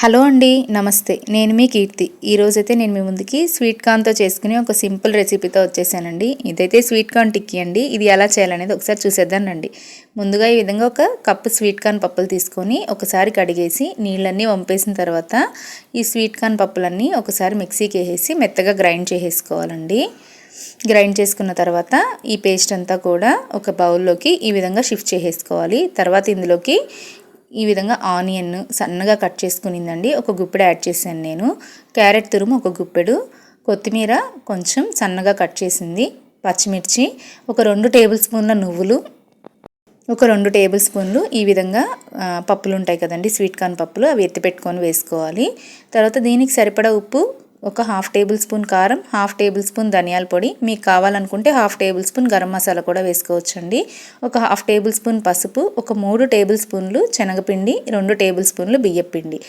Hello అండి నమస్తే. నేను మీ కీర్తి. ఈరోజైతే నేను మీ ముందుకి స్వీట్ కార్న్తో చేసుకుని ఒక సింపుల్ రెసిపీతో వచ్చేసానండి. ఇదైతే స్వీట్ కార్న్ టిక్కీ అండి. ఇది ఎలా చేయాలనేది ఒకసారి చూసేద్దానండి ముందుగా ఈ విధంగా ఒక కప్పు స్వీట్ కార్న్ పప్పులు తీసుకొని ఒకసారి కడిగేసి నీళ్ళన్నీ వంపేసిన తర్వాత ఈ స్వీట్ కార్న్ పప్పులన్నీ ఒకసారి మిక్సీకి వేసేసి మెత్తగా గ్రైండ్ చేసేసుకోవాలండి. గ్రైండ్ చేసుకున్న తర్వాత ఈ పేస్ట్ అంతా కూడా ఒక బౌల్లోకి ఈ విధంగా షిఫ్ట్ చేసేసుకోవాలి. తర్వాత ఇందులోకి ఈ విధంగా ఆనియన్ సన్నగా కట్ చేసుకునిందండి. ఒక గుప్పెడు యాడ్ చేశాను నేను. క్యారెట్ తురుము ఒక గుప్పెడు. కొత్తిమీర కొంచెం సన్నగా కట్ చేసింది. పచ్చిమిర్చి ఒక రెండు టేబుల్ స్పూన్ల నువ్వులు. ఒక రెండు టేబుల్ స్పూన్లు ఈ విధంగా పప్పులు ఉంటాయి కదండి. స్వీట్ కార్న్ పప్పులు అవి ఎత్తిపెట్టుకొని వేసుకోవాలి. తర్వాత దీనికి సరిపడా ఉప్పు ఒక హాఫ్ టేబుల్ స్పూన్ కారం హాఫ్ టేబుల్ స్పూన్ ధనియాల పొడి. మీకు కావాలనుకుంటే half tablespoon garam masala కూడా వేసుకోవచ్చండి. ఒక హాఫ్ టేబుల్ స్పూన్ పసుపు ఒక మూడు టేబుల్ స్పూన్లు శనగపిండి రెండు టేబుల్ స్పూన్లు బియ్యపిండి.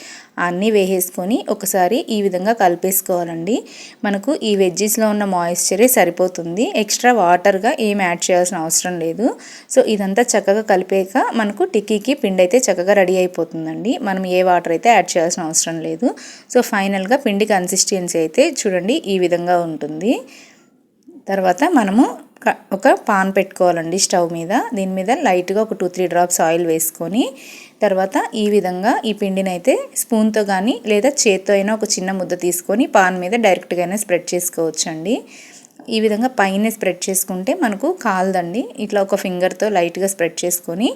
అన్నీ వేసేసుకొని ఒకసారి ఈ విధంగా కలిపేసుకోవాలండి. మనకు ఈ వెజ్జీస్లో ఉన్న మాయిశ్చరే సరిపోతుంది. ఎక్స్ట్రా వాటర్గా ఏం యాడ్ చేయాల్సిన అవసరం లేదు. సో ఇదంతా చక్కగా కలిపాక మనకు టిక్కీకి పిండి అయితే చక్కగా రెడీ అయిపోతుందండి. మనం ఏ వాటర్ అయితే యాడ్ చేయాల్సిన అవసరం లేదు. సో ఫైనల్గా పిండి కన్సిస్టెన్సీ అయితే చూడండి ఈ విధంగా ఉంటుంది. తర్వాత మనము ఒక పాన్ పెట్టుకోవాలండి స్టవ్ మీద. దీని మీద లైట్గా ఒక టూ త్రీ డ్రాప్స్ ఆయిల్ వేసుకొని తర్వాత ఈ విధంగా ఈ పిండిని అయితే స్పూన్తో కానీ లేదా చేత్తో అయినా ఒక చిన్న ముద్ద తీసుకొని పాన్ మీద డైరెక్ట్గానే స్ప్రెడ్ చేసుకోవచ్చండి. ఈ విధంగా పైన స్ప్రెడ్ చేసుకుంటే మనకు కాలదండి. ఇట్లా ఒక ఫింగర్తో లైట్గా స్ప్రెడ్ చేసుకొని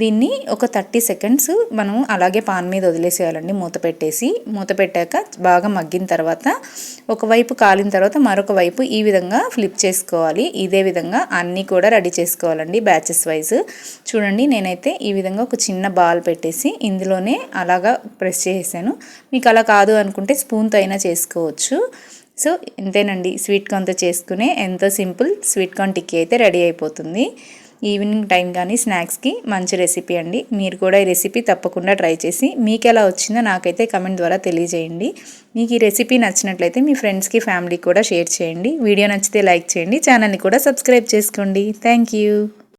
దీన్ని ఒక థర్టీ సెకండ్స్ మనం అలాగే పాన్ మీద వదిలేసేయాలండి మూత పెట్టేసి. మూత పెట్టాక బాగా మగ్గిన తర్వాత ఒకవైపు కాలిన తర్వాత మరొక వైపు ఈ విధంగా ఫ్లిప్ చేసుకోవాలి. ఇదే విధంగా అన్నీ కూడా రెడీ చేసుకోవాలండి బ్యాచెస్ వైజ్ చూడండి నేనైతే ఈ విధంగా ఒక చిన్న బాల్ పెట్టేసి ఇందులోనే అలాగా ప్రెస్ చేసేసాను. మీకు అలా కాదు అనుకుంటే స్పూన్తో అయినా చేసుకోవచ్చు. సో ఇంతేనండి. స్వీట్ కార్న్తో చేసుకునే ఎంతో సింపుల్ స్వీట్ కార్న్ టిక్కీ అయితే రెడీ అయిపోతుంది. ఈవినింగ్ టైం కానీ స్నాక్స్కి మంచి రెసిపీ అండి. మీరు కూడా ఈ రెసిపీ తప్పకుండా ట్రై చేసి మీకు ఎలా వచ్చిందో నాకైతే కమెంట్ ద్వారా తెలియజేయండి. మీకు ఈ రెసిపీ నచ్చినట్లయితే మీ ఫ్రెండ్స్కి ఫ్యామిలీకి కూడా షేర్ చేయండి. వీడియో నచ్చితే లైక్ చేయండి. ఛానల్ని కూడా సబ్స్క్రైబ్ చేసుకోండి. Thank you.